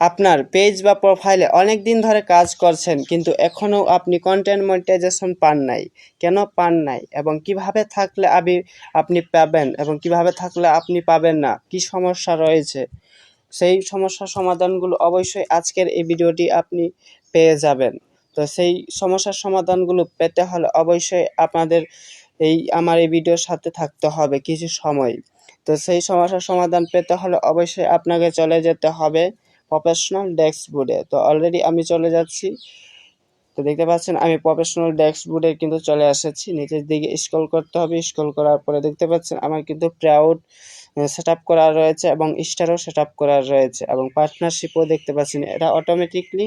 আপনার পেজ বা প্রোফাইলে অনেক দিন ধরে কাজ করছেন, কিন্তু এখনও আপনি কন্টেন্ট মনিটাইজেশন পান নাই। কেন পান নাই? এবং কীভাবে থাকলে আপনি আপনি পাবেন? এবং কীভাবে থাকলে আপনি পাবেন না? কি সমস্যা রয়েছে? সেই সমস্যার সমাধানগুলো অবশ্যই আজকের এই ভিডিওটি আপনি পেয়ে যাবেন। তো সেই সমস্যার সমাধানগুলো পেতে হলে অবশ্যই আপনাদের এই, আমার এই ভিডিওর সাথে থাকতে হবে কিছু সময়। তো সেই সমস্যার সমাধান পেতে হলে অবশ্যই আপনাকে চলে যেতে হবে। প্রফেশনাল ডেস্কবোর্ডে তো অলরেডি আমি চলে যাচ্ছি। তো দেখতে পাচ্ছেন, আমি প্রফেশনাল ডেস্কবোর্ডে কিন্তু চলে এসেছি। নিচের দিকে স্ক্রল করতে হবে। স্ক্রল করার পরে দেখতে পাচ্ছেন, আমার কিন্তু প্রাউড সেট আপ করা রয়েছে এবং স্টারও সেট আপ করা রয়েছে এবং পার্টনারশিপও দেখতে পাচ্ছেন। এটা অটোমেটিকলি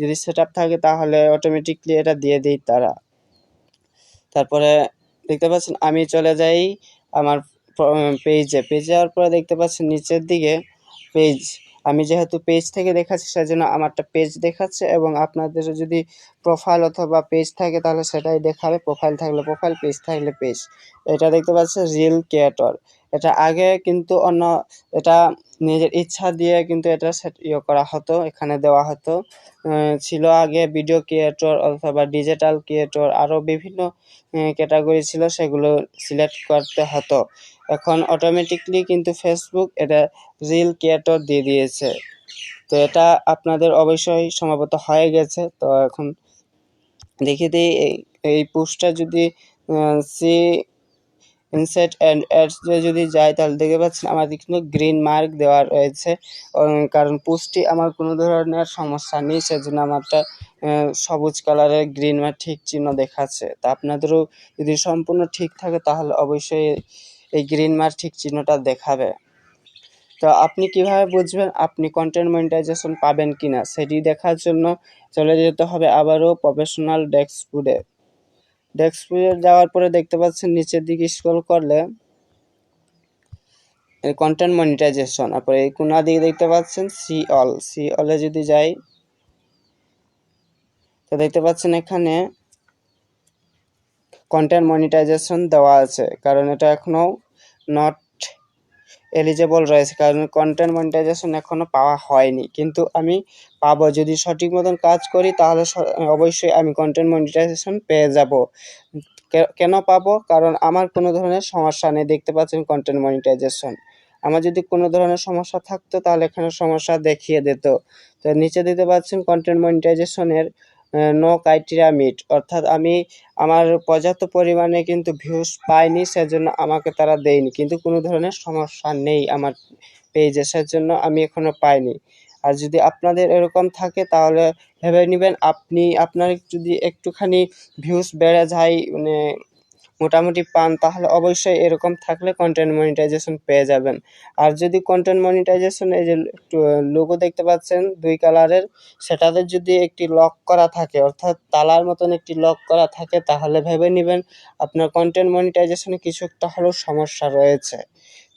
যদি সেট আপ থাকে তাহলে অটোমেটিকলি এটা দিয়ে দিই তারা। তারপরে দেখতে পাচ্ছেন, আমি চলে যাই আমার পেজে পেজে যাওয়ার পরে দেখতে পাচ্ছেন, নিচের দিকে পেজ আমি যেহেতু পেজ থেকে দেখাচ্ছি, সেজন্য আমারটা পেজ দেখাচ্ছে এবং আপনাদের যদি প্রোফাইল অথবা পেজ থাকে, তাহলে সেটাই দেখাবে। প্রোফাইল থাকলে প্রোফাইল পেজ থাকলে পেজ এটা দেখতে পাচ্ছে রিল ক্রিয়েটর এটা আগে কিন্তু অন্য, এটা নিজের ইচ্ছা দিয়ে কিন্তু এটা ইয়ে করা হতো, এখানে দেওয়া হতো। ছিল আগে ভিডিও ক্রিয়েটর অথবা ডিজিটাল ক্রিয়েটর আরও বিভিন্ন ক্যাটাগরি ছিল, সেগুলো সিলেক্ট করতে হতো। এখন অটোমেটিকলি কিন্তু ফেসবুক এটা রিল ক্রিয়েটর দিয়ে দিয়েছে। তো এটা আপনাদের অবশ্যই সম্ভবত হয়ে গেছে। তো এখন দেখিয়ে দিই, এই পোস্টটা যদি সি ইনসেট অ্যান্ড অ্যাডস যদি যাই তাহলে দেখতে পাচ্ছেন আমার কিন্তু গ্রিন মার্ক দেওয়া রয়েছে। কারণ পোস্টটি আমার কোনো ধরনের সমস্যা নেই, সেজন্য আমারটা সবুজ কালারের গ্রিন মার্ক ঠিক চিহ্ন দেখাচ্ছে। তা আপনাদেরও যদি সম্পূর্ণ ঠিক থাকে, তাহলে অবশ্যই এই গ্রিন মার্ক ঠিক চিহ্নটা দেখাবে। তো আপনি কীভাবে বুঝবেন আপনি কন্টেন্ট মনিটাইজেশন পাবেন কি না সেটি দেখার জন্য চলে যেতে হবে আবারও প্রফেশনাল ডেস্কবোর্ডে ডেস্কবোর্ডে যাওয়ার পরে দেখতে পাচ্ছেন নিচের দিকে স্ক্রল করলে কন্টেন্ট মনিটাইজেশন তারপরে এই কোনা দিকে দেখতে পাচ্ছেন সি অল সি অলে যদি যাই, তো দেখতে পাচ্ছেন এখানে কন্টেন্ট মনিটাইজেশন দেওয়া আছে, কারণ এটা এখনও নট এলিজেবল রয়েছে, কারণ কন্টেন্ট মনিটাইজেশন এখনও পাওয়া হয়নি। কিন্তু আমি পাবো, যদি সঠিক মতন কাজ করি তাহলে অবশ্যই আমি কন্টেন্ট মনিটাইজেশন পেয়ে যাব। কেন পাবো? কারণ আমার কোনো ধরনের সমস্যা নেই, দেখতে পাচ্ছেন কন্টেন্ট মনিটাইজেশন আমার যদি কোনো ধরনের সমস্যা থাকতো তাহলে এখানে সমস্যা দেখিয়ে দিত। তো নিচে দিতে পারছেন কন্টেন্ট মনিটাইজেশনের নো ক্রাইটেরিয়া মিট অর্থাৎ আমি আমার পর্যাপ্ত পরিমাণে কিন্তু ভিউজ পাইনি, সেজন্য আমাকে তারা দেয়নি। কিন্তু কোনো ধরনের সমস্যা নেই আমার পেজে সেজন্য আমি এখনও পাইনি। আর যদি আপনাদের এরকম থাকে, তাহলে ভেবে নেবেন আপনি, আপনার যদি একটুখানি ভিউজ বেড়ে যায় মানে মোটামুটি পান, তাহলে অবশ্যই এরকম থাকলে কন্টেন্ট মনিটাইজেশন পেয়ে যাবেন। আর যদি কন্টেন্ট মনিটাইজেশন এই যে লোগো দেখতে পাচ্ছেন, দুই কালারের সেটাতে যদি একটি লক করা থাকে, অর্থাৎ তালার মতন একটি লক করা থাকে, তাহলে ভেবে নেবেন আপনার কন্টেন্ট মনিটাইজেশনে কিছু একটা হলেও সমস্যা রয়েছে।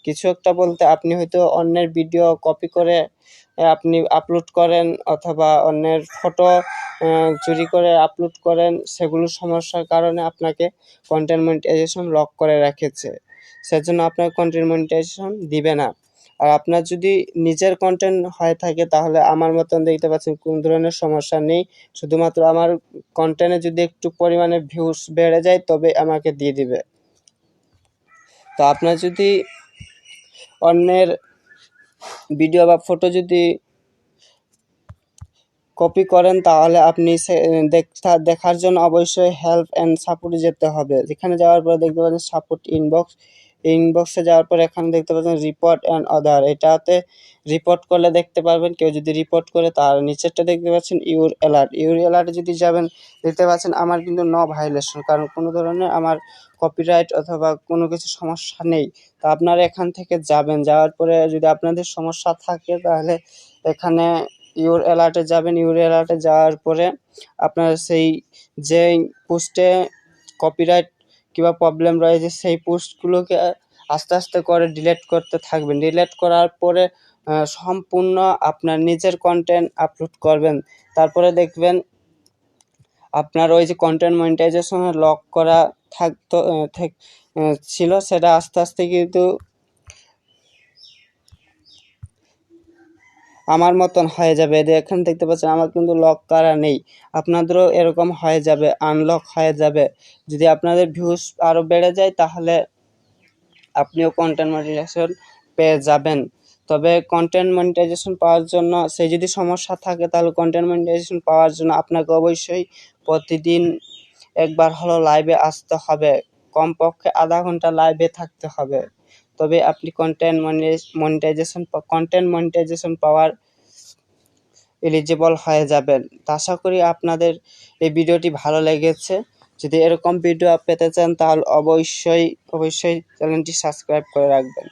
কিছু একটা বলতে, আপনি হয়তো অন্যের ভিডিও কপি করে আপনি আপলোড করেন অথবা অন্যের ফটো চুরি করে আপলোড করেন, সেগুলো সমস্যার কারণে আপনাকে কন্টেন্ট লক করে রেখেছে। সেজন্য আপনার কন্টেন্ট মনিটাইজেশন দিবে না। আর আপনার যদি নিজের কন্টেন্ট হয়ে থাকে, তাহলে আমার মতন দেখতে পাচ্ছেন কোন ধরনের সমস্যা নেই। শুধুমাত্র আমার কন্টেন্টে যদি একটু পরিমাণে ভিউস বেড়ে যায়, তবে আমাকে দিয়ে দিবে। তো আপনার যদি অন্যের ভিডিও বা ফটো যদি কপি করেন, তাহলে আপনি দেখার জন্য অবশ্যই হেল্প অ্যান্ড সাপোর্টে যেতে হবে। যেখানে যাওয়ার পরে দেখতে পাচ্ছেন সাপোর্ট ইনবক্স ইনবক্সে যাওয়ার পর এখানে দেখতে পাচ্ছেন রিপোর্ট অ্যান্ড আদার এটাতে রিপোর্ট করলে দেখতে পারবেন, কেউ যদি রিপোর্ট করে তার নিচেরটা দেখতে পাচ্ছেন ইউর অ্যালার্ট ইউর অ্যালার্টে যদি যাবেন, দেখতে পাচ্ছেন আমার কিন্তু ন ভাইলেশন কারণ কোনো ধরনের আমার কপিরাইট অথবা কোনো কিছু সমস্যা নেই। তো আপনারা এখান থেকে যাবেন, যাওয়ার পরে যদি আপনাদের সমস্যা থাকে তাহলে এখানে ইউর অ্যালার্টে যাবেন। ইউর অ্যালার্টে যাওয়ার পরে আপনার সেই যে পোস্টে কপিরাইট কিংবা প্রবলেম রয়েছে, সেই পোস্টগুলোকে আস্তে আস্তে করে ডিলেট করতে থাকবেন। ডিলেট করার পরে সম্পূর্ণ আপনার নিজের কন্টেন্ট আপলোড করবেন। তারপরে দেখবেন আপনার ওই যে কন্টেন্ট মনিটাইজেশনে লক করা থাকতো ছিল, সেটা আস্তে আস্তে কিন্তু আমার মতন হয়ে যাবে। এখানে দেখতে পাচ্ছেন, আমার কিন্তু লক করা নেই। আপনাদেরও এরকম হয়ে যাবে আনলক হয়ে যাবে। যদি আপনাদের ভিউজ আরও বেড়ে যায়, তাহলে আপনিও কন্টেন্ট মনিটাইজেশন পেয়ে যাবেন। তবে কন্টেন্ট মনিটাইজেশন পাওয়ার জন্য সেই যদি সমস্যা থাকে, তাহলে কন্টেন্ট মনিটাইজেশন পাওয়ার জন্য আপনাকে অবশ্যই প্রতিদিন একবার হলো লাইভে আসতে হবে। কমপক্ষে আধা ঘণ্টা লাইভে থাকতে হবে। তবে আপনি কন্টেন্ট মনিটাইজেশন কন্টেন্ট মনিটাইজেশন পাওয়ার এলিজিবল হয়ে যাবেন। তো আশা করি আপনাদের এই ভিডিওটি ভালো লেগেছে। যদি এরকম ভিডিও পেতে চান তাহলে অবশ্যই অবশ্যই চ্যানেলটি সাবস্ক্রাইব করে রাখবেন।